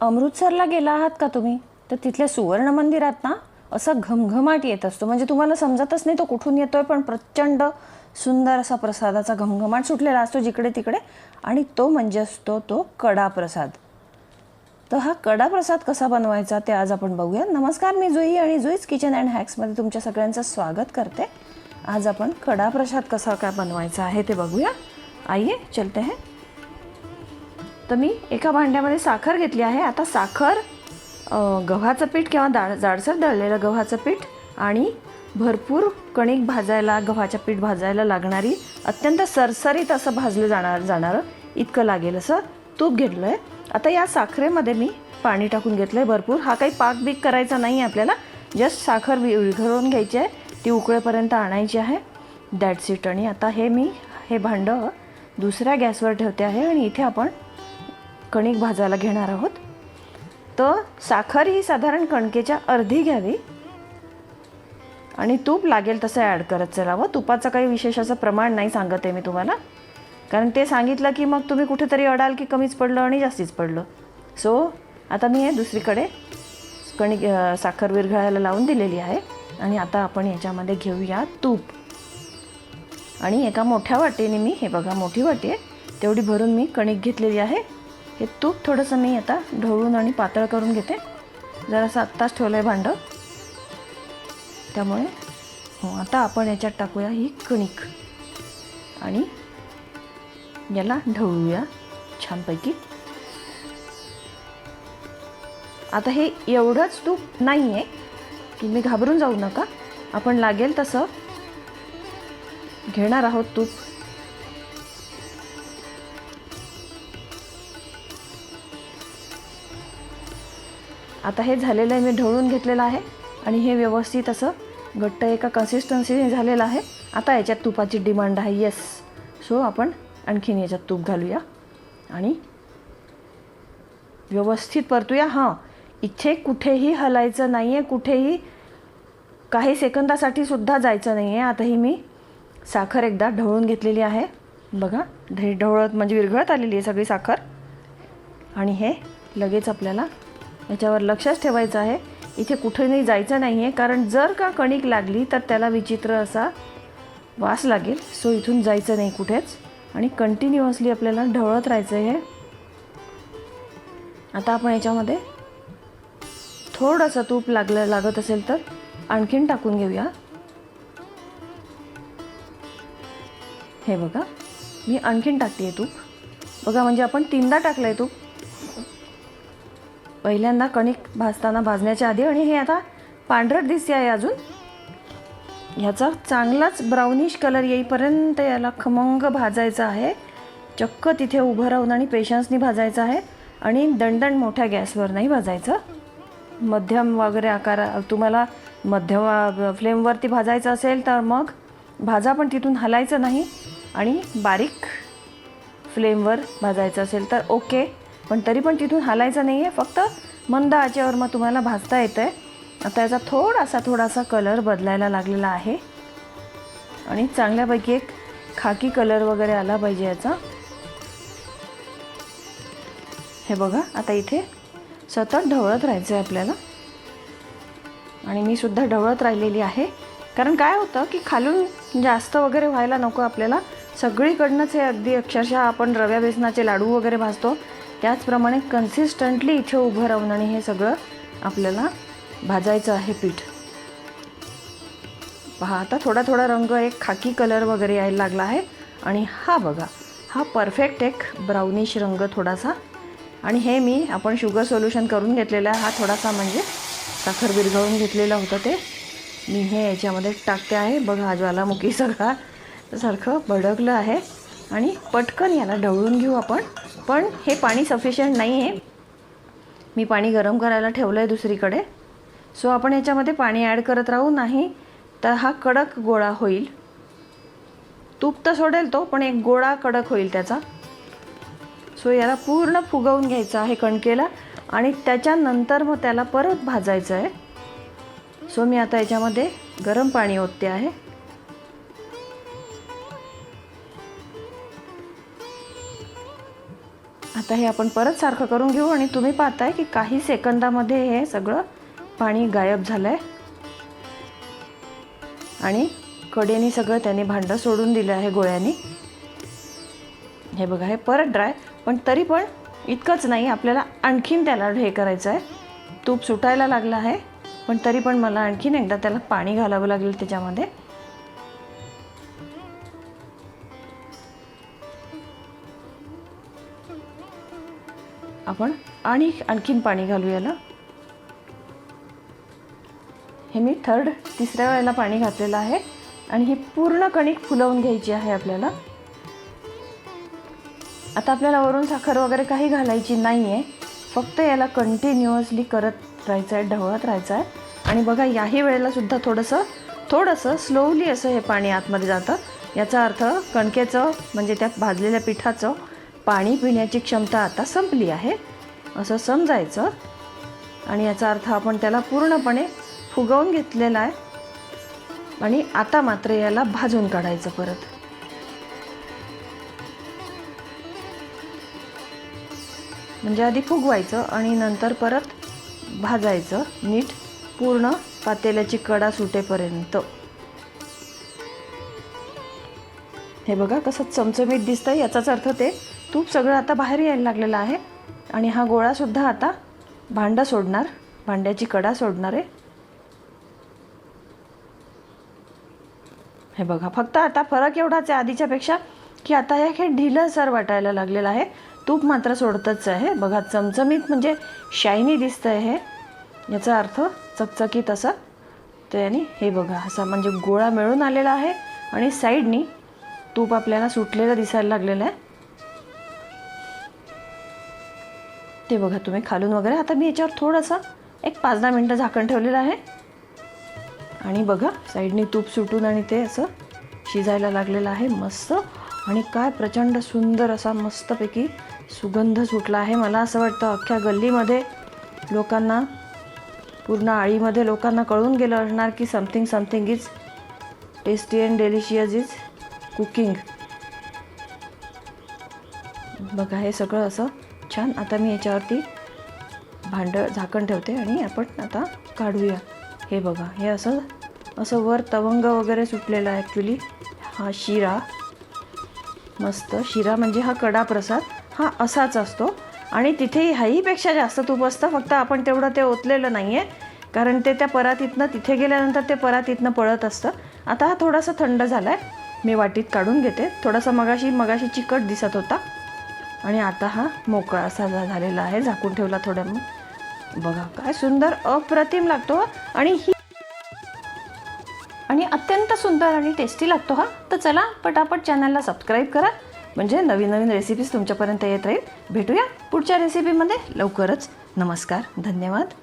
अमृतसरला गेला आहात का तुम्ही? तर तिथल्या सुवर्ण मंदिरात ना असा घमघमाट येत असतो. म्हणजे तुम्हाला समजतच नाही तो कुठून येतोय पण प्रचंड सुंदर असा प्रसादाचा घमघमाट सुटलेला असतो जिकडे तिकडे. आणि तो म्हणजे असतो तो कडा प्रसाद तर हा कडा प्रसाद कसा बनवायचा ते आज आपण बघूया नमस्कार मी जुई आणि जुईच किचन अँड हॅक्समध्ये तुमच्या सगळ्यांचं स्वागत करते. आज आपण कडा प्रसाद कसा काय बनवायचा आहे ते बघूया. आइए चलते हैं. तर मी एका भांड्यामध्ये साखर घेतली आहे. आता साखर गव्हाचं पीठ किंवा दाळ जाडसर दळलेलं गव्हाचं पीठ आणि भरपूर कणिक भाजायला गव्हाचं पीठ भाजायला लागणारी अत्यंत सरसरीत असं भाजलं जाणार जाणारं इतकं लागेल असं तूप घेतलं आहे आता या साखरेमध्ये मी पाणी टाकून घेतलं आहे भरपूर. हा काही पाक बीक करायचा नाही आहे आपल्याला. जस्ट साखर वि- विरघळवून घ्यायची आहे. ती उकळेपर्यंत आणायची आहे. दॅट्स इट आणि आता हे मी हे भांडं दुसऱ्या गॅसवर ठेवते आहे आणि इथे आपण कणिक भाजायला घेणार आहोत. तर साखर ही साधारण कणकेच्या अर्धी घ्यावी. आणि तूप लागेल तसं ॲड करत चलावं तुपाचं काही विशेष असं प्रमाण नाही सांगत आहे मी तुम्हाला. कारण ते सांगितलं की मग तुम्ही कुठेतरी अडाल की कमीच पडलं आणि जास्तीच पडलं. सो आता मी हे दुसरीकडे कणिक साखर विरघळायला लावून दिलेली आहे. आणि आता आपण याच्यामध्ये घेऊया तूप. आणि एका मोठ्या वाटीने मी हे बघा मोठी वाटी आहे तेवढी भरून मी कणिक घेतलेली आहे. हे तूप थोडंसं मी आता ढवळून आणि पातळ करून घेते. जरासं आत्ताच ठेवलं आहे भांडं. त्यामुळे हो आता आपण याच्यात टाकूया ही कणिक. आणि याला ढवळूया छानपैकी. आता हे एवढंच तूप नाही आहे की मी घाबरून जाऊ नका. आपण लागेल तसं घेणार आहोत तूप. आता हे झालेलं आहे मी ढवळून घेतलेलं आहे आणि हे व्यवस्थित असं घट्ट एका कन्सिस्टन्सीने झालेलं आहे. आता याच्यात तुपाची डिमांड आहे येस सो आपण आणखीन याच्यात तूप घालूया आणि व्यवस्थित परतूया. हां इथे कुठेही हलायचं नाही आहे कुठेही काही सेकंदासाठी सुद्धा जायचं नाही आहे आता ही मी साखर एकदा ढवळून घेतलेली आहे. बघा ढे ढवळत म्हणजे विरघळत आलेली आहे सगळी साखर. आणि हे लगेच आपल्याला याच्यावर लक्षच ठेवायचं आहे. इथे कुठेही जायचं नाही आहे कारण जर का कणिक लागली तर त्याला विचित्र असा वास लागेल. सो इथून जायचं नाही कुठेच. आणि कंटिन्युअसली आपल्याला ढवळत राहायचं आहे आता आपण याच्यामध्ये थोडंसं तूप लागलं लागत असेल तर आणखीन टाकून घेऊया. हे बघा मी आणखीन टाकते तूप. बघा म्हणजे आपण तीनदा टाकलं आहे तूप. पहिल्यांदा कणिक भाजताना भाजण्याच्या आधी आणि हे आता पांढरट दिसते आहे अजून. ह्याचा चांगलाच ब्राउनिश कलर येईपर्यंत याला खमंग भाजायचं आहे. चक्क तिथे उभं राहून आणि पेशन्सनी भाजायचं आहे. आणि दणदण मोठ्या गॅसवर नाही भाजायचं. मध्यम वगैरे आकार तुम्हाला मध्यम फ्लेमवरती भाजायचं असेल तर मग भाजा पण तिथून हलायचं नाही. आणि बारीक फ्लेमवर भाजायचं असेल तर ओके पण तरी पण तिथून हालायचं नाही आहे. फक्त मंद आचेवर मग तुम्हाला भाजता येतं आहे आता याचा थोडासा थोडासा कलर बदलायला लागलेला आहे. आणि चांगल्यापैकी एक खाकी कलर वगैरे आला पाहिजे याचा. हे बघा आता इथे सतत ढवळत राहायचं आहे आपल्याला. आणि मी सुद्धा ढवळत राहिलेली आहे. कारण काय होतं की खालून जास्त वगैरे व्हायला नको आपल्याला. सगळीकडनंच हे अगदी अक्षरशः आपण रव्या बेसनाचे लाडू वगैरे भाजतो. त्याचप्रमाणे कन्सिस्टंटली इथे उभं राहून आणि हे सगळं आपल्याला भाजायचं आहे पीठ. पहा आता थोडा थोडा रंग एक खाकी कलर वगैरे यायला लागला आहे. आणि हा बघा हा परफेक्ट एक ब्राउनिश रंग थोडासा. आणि हे मी आपण शुगर सोल्युशन करून घेतलेला आहे. हा थोडासा म्हणजे साखर विरघळून घेतलेलं होतं ते. मी हे याच्यामध्ये टाकते आहे. बघा ज्वालामुखी सगळा सारखं भडकलं आहे. आणि पटकन याला ढवळून घेऊ आपण. पण हे पाणी सफिशियंट नाही आहे मी पाणी गरम करायला ठेवलं आहे दुसरीकडे. सो आपण याच्यामध्ये पाणी ॲड करत राहू नाही तर हा कडक गोळा होईल. तूप तर सोडेल तो पण एक गोळा कडक होईल त्याचा. सो याला पूर्ण फुगवून घ्यायचं आहे कणकेला आणि त्याच्यानंतर मग त्याला परत भाजायचं आहे सो मी आता याच्यामध्ये गरम पाणी ओतते आहे. आता हे आपण परत सारखं करून घेऊ आणि तुम्ही पाहताय की काही सेकंदामध्ये हे सगळं पाणी गायब झालं आहे आणि कडेनी सगळं त्याने भांडं सोडून दिलं आहे गोळ्यांनी. हे बघा हे परत ड्राय पण तरी पण इतकंच नाही आपल्याला आणखीन त्याला हे करायचं आहे. तूप सुटायला लागलं आहे पण तरी पण मला आणखीन एकदा त्याला पाणी घालावं लागेल त्याच्यामध्ये. आपण आणि आणखीन पाणी घालू याला. हे मी थर्ड तिसऱ्या वेळेला पाणी घातलेलं आहे. आणि ही पूर्ण कणिक फुलवून घ्यायची आहे आपल्याला. आता आपल्याला वरून साखर वगैरे काही घालायची नाही आहे फक्त याला कंटिन्युअसली करत राहायचं आहे ढवळत राहायचं आहे आणि बघा याही वेळेला सुद्धा थोडंसं थोडंसं स्लोली असं हे पाणी आतमध्ये जातं. याचा अर्थ कणकेचं म्हणजे त्या भाजलेल्या पिठाचं पाणी पिण्याची क्षमता आता संपली आहे. असं समजायचं. आणि याचा अर्थ आपण त्याला पूर्णपणे फुगवून घेतलेला आहे. आणि आता मात्र याला भाजून काढायचं परत. म्हणजे आधी फुगवायचं आणि नंतर परत भाजायचं नीट पूर्ण पातेल्याची कडा सुटेपर्यंत. हे बघा कसं चमचमीत दिसतं याचाच अर्थ ते तूप सगळं आता बाहेर यायला लागलेलं आहे आणि हा गोळासुद्धा आता भांडं सोडणार भांड्याची कडा सोडणार आहे. हे बघा फक्त आता फरक एवढाच आहे आधीच्यापेक्षा की आता हे ढिलं सर वाटायला लागलेलं आहे. तूप मात्र सोडतच आहे. बघा चमचमीत म्हणजे शायनी दिसतं आहे हे. याचा अर्थ चकचकीत असं. त्याने हे बघा असा म्हणजे गोळा मिळून आलेला आहे आणि साईडनी तूप आपल्याला सुटलेलं दिसायला लागलेलं आहे. ते बघा तुम्ही खालून वगैरे. आता मी याच्यावर थोडंसं एक पाच दहा मिनटं झाकण ठेवलेलं आहे. आणि बघा साईडनी तूप सुटून आणि ते असं शिजायला लागलेलं आहे मस्त. आणि काय प्रचंड सुंदर असा मस्तपैकी सुगंध सुटला आहे. मला असं वाटतं अख्ख्या गल्लीमध्ये लोकांना पूर्ण आळीमध्ये लोकांना कळून गेलं असणार की something something is tasty and delicious is cooking बघा हे सगळं असं छान. आता मी याच्यावरती भांडं झाकण ठेवते आणि आपण आता काढूया. हे बघा हे असं असं वर तवंग वगैरे सुटलेला आहे ॲक्च्युली हा शिरा. मस्त. शिरा म्हणजे हा कडा प्रसाद हा असाच असतो. आणि तिथे हाईपेक्षा जास्त तूप असतं. फक्त आपण तेवढं ते ओतलेलं नाही आहे कारण ते त्या परातीतनं तिथे गेल्यानंतर ते परातीतनं पळत असतं. आता हा थोडासा थंड झाला आहे मी वाटीत काढून घेते. थोडासा मगाशी मगाशी चिकट दिसत होता. आणि आता हा मोकळा असा झालेला आहे. झाकून ठेवला थोड्या मग बघा काय सुंदर अप्रतिम लागतो हा. आणि ही आणि अत्यंत सुंदर आणि टेस्टी लागतो हा. तर चला पटापट चॅनलला सबस्क्राईब करा. म्हणजे नवीन नवीन रेसिपीज तुमच्यापर्यंत येत राहील. भेटूया पुढच्या रेसिपीमध्ये लवकरच. नमस्कार. धन्यवाद.